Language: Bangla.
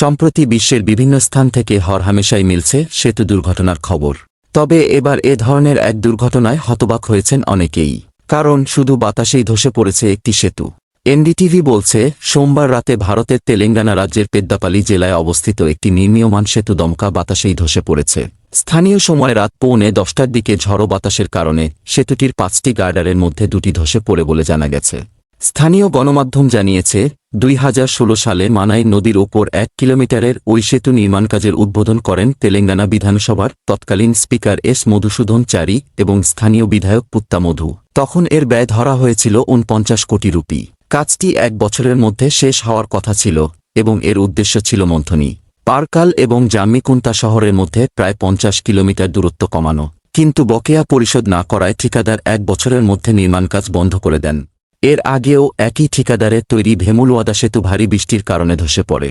সম্প্রতি বিশ্বের বিভিন্ন স্থান থেকে হরহামেশাই মিলছে সেতু দুর্ঘটনার খবর। তবে এবার এ ধরনের এক দুর্ঘটনায় হতবাক হয়েছেন অনেকেই। কারণ শুধু বাতাসেই ধসে পড়েছে একটি সেতু। এনডিটিভি বলছে, সোমবার রাতে ভারতের তেলেঙ্গানা রাজ্যের পেদ্দাপালি জেলায় অবস্থিত একটি নির্মীয়মান সেতু দমকা বাতাসেই ধসে পড়েছে। স্থানীয় সময় রাত পৌনে দশটার দিকে ঝড়ো বাতাসের কারণে সেতুটির পাঁচটি গার্ডারের মধ্যে দুটি ধসে পড়ে বলে জানা গেছে। স্থানীয় গণমাধ্যম জানিয়েছে, দুই হাজার ষোলো সালে মানাই নদীর ওপর এক কিলোমিটারের ওই সেতু নির্মাণ কাজের উদ্বোধন করেন তেলেঙ্গানা বিধানসভার তৎকালীন স্পিকার এস মধুসূদন চারি এবং স্থানীয় বিধায়ক পুত্তা মধু। তখন এর ব্যয় ধরা হয়েছিল উনপঞ্চাশ কোটি রুপি। কাজটি এক বছরের মধ্যে শেষ হওয়ার কথা ছিল এবং এর উদ্দেশ্য ছিল মন্থনী। পারকাল এবং জাম্মিকুন্তা শহরের মধ্যে প্রায় পঞ্চাশ কিলোমিটার দূরত্ব কমানো। কিন্তু বকেয়া পরিশোধ না করায় ঠিকাদার এক বছরের মধ্যে নির্মাণ কাজ বন্ধ করে দেন। এর আগেও একই ঠিকাদারের তৈরি ভেমুলওয়াদা সেতু ভারী বৃষ্টির কারণে ধসে পড়ে।